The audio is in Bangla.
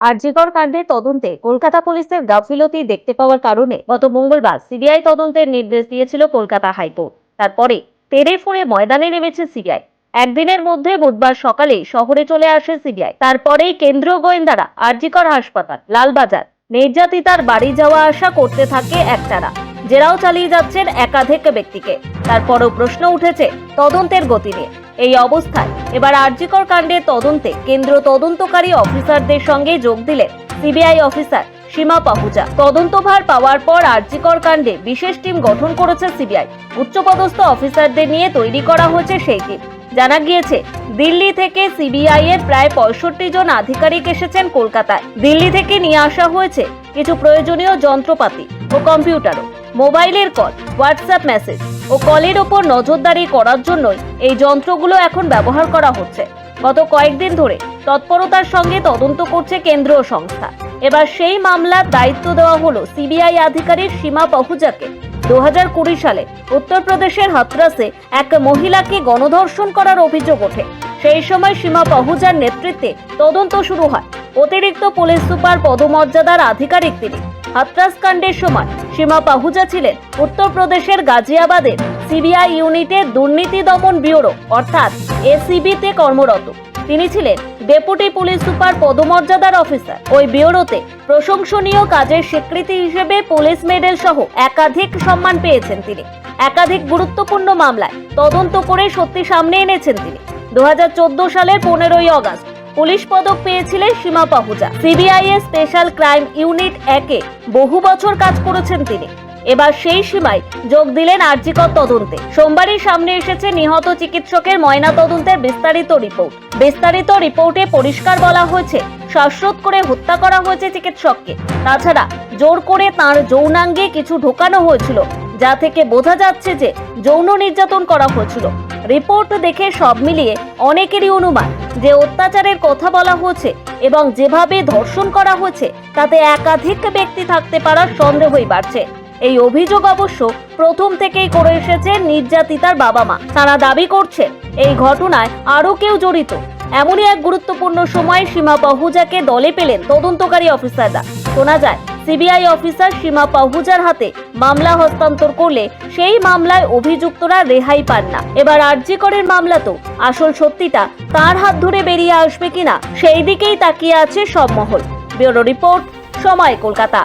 আরজিকর কাণ্ডের তদন্তে কলকাতা পুলিশের গাফিলতি দেখতে পাওয়ার কারণে গত মঙ্গলবার সিবিআই তদন্তের নির্দেশ দিয়েছিল কলকাতা হাইকোর্ট। তারপরে তেরে ফুঁড়ে ময়দানে নেমেছে সিবিআই। একদিনের মধ্যে বুধবার সকালে শহরে চলে আসে সিবিআই। তারপরেই কেন্দ্রীয় গোয়েন্দারা আরজিকর হাসপাতাল, লালবাজার, নির্যাতিতার বাড়ি যাওয়া আসা করতে থাকে একটানা জেরাও চালিয়ে যাচ্ছেন একাধিক ব্যক্তিকে। তারপরও প্রশ্ন উঠেছে তদন্তের গতি নিয়ে। এই অবস্থায় এবার আরজিকর কাণ্ডের তদন্তে কেন্দ্র তদন্তকারী অফিসারদের সঙ্গে যোগ দিলেন সিবিআই অফিসার সীমা পাহুজা। তদন্তভার পাওয়ার পর আরজিকর কাণ্ডে বিশেষ টিম গঠন করেছে সিবিআই। উচ্চপদস্থ অফিসারদের নিয়ে তৈরি করা হয়েছে সেই টিম। জানা গিয়েছে, দিল্লি থেকে সিবিআই এর প্রায় পঁয়ষট্টি জন আধিকারিক এসেছেন কলকাতায়। দিল্লি থেকে নিয়ে আসা হয়েছে কিছু প্রয়োজনীয় যন্ত্রপাতি ও কম্পিউটারও। মোবাইলের কল, হোয়াটসঅ্যাপ মেসেজ ও কলের ওপর নজরদারি করার জন্যই এই যন্ত্রগুলো এখন ব্যবহার করা হচ্ছে। গত কয়েকদিন ধরে তৎপরতার সঙ্গে তদন্ত করছে কেন্দ্রীয় সংস্থা। এবার সেই মামলার দায়িত্ব দেওয়া হলো সিবিআই আধিকারিক সীমা পাহুজাকে। দু হাজার কুড়ি সালে উত্তরপ্রদেশের হাতরাসে এক মহিলাকে গণধর্ষণ করার অভিযোগ ওঠে। সেই সময় সীমা পাহুজার নেতৃত্বে তদন্ত শুরু হয়। অতিরিক্ত পুলিশ সুপার পদমর্যাদার আধিকারিক তিনি। হাতরাস কাণ্ডের সময় সীমা পাহুজা ছিলেন উত্তরপ্রদেশের গাজিয়াবাদের সিবিআই ইউনিটের দুর্নীতি দমন ব্যুরো, অর্থাৎ এসিবিতে কর্মরত। তিনি ছিলেন ডেপুটি পুলিশ সুপার পদমর্যাদার অফিসার। ওই ব্যুরোতে প্রশংসনীয় কাজের স্বীকৃতি হিসেবে পুলিশ মেডেল সহ একাধিক সম্মান পেয়েছেন তিনি। একাধিক গুরুত্বপূর্ণ মামলায় তদন্ত করে সত্যি সামনে এনেছেন তিনি। দু হাজার চোদ্দ সালের পনেরোই আগস্ট পুলিশ পদক পেয়েছিলেন সীমা পাহুজা। সিবিআই এর স্পেশাল ক্রাইম ইউনিট একে বহু বছর কাজ করেছেন তিনি। এবার সেই সীমায় যোগ দিলেন আর্জিকর তদন্তে। সোমবারই সামনে এসেছে নিহত চিকিৎসকের ময়না তদন্তের বিস্তারিত রিপোর্ট। বিস্তারিত রিপোর্টে পরিষ্কার বলা হয়েছে, শ্বাসরোধ করে হত্যা করা হয়েছে চিকিৎসককে। তাছাড়া জোর করে তার যৌনাঙ্গে কিছু ঢোকানো হয়েছিল, যা থেকে বোঝা যাচ্ছে যে যৌন নির্যাতন করা হয়েছিল। রিপোর্ট দেখে সব মিলিয়ে অনেকেরই অনুমান যে অত্যাচারের কথা বলা হয়েছে এবং যেভাবে ধর্ষণ করা হয়েছে, তাতে একাধিক ব্যক্তি থাকতে পারার সন্দেহই বাড়ছে। এই অভিযোগ অবশ্য প্রথম থেকেই করে এসেছে নির্যাতিতার বাবা মা। তারা দাবি করছে, এই ঘটনায় আরও কেউ জড়িত। এমনই এক গুরুত্বপূর্ণ সময় সীমা পাহুজাকে দলে পেলেন তদন্তকারী অফিসাররা। শোনা যায় সিবিআই অফিসার সীমা পাহুজার হাতে মামলা হস্তান্তর করলে সেই মামলায় অভিযুক্তরা রেহাই পান না। এবার আরজিকরের মামলা তো, আসল সত্যিটা তার হাত ধরে বেরিয়ে আসবে কিনা, সেই দিকেই তাকিয়ে আছে সব মহল। ব্যুরো রিপোর্ট, সময় কলকাতা।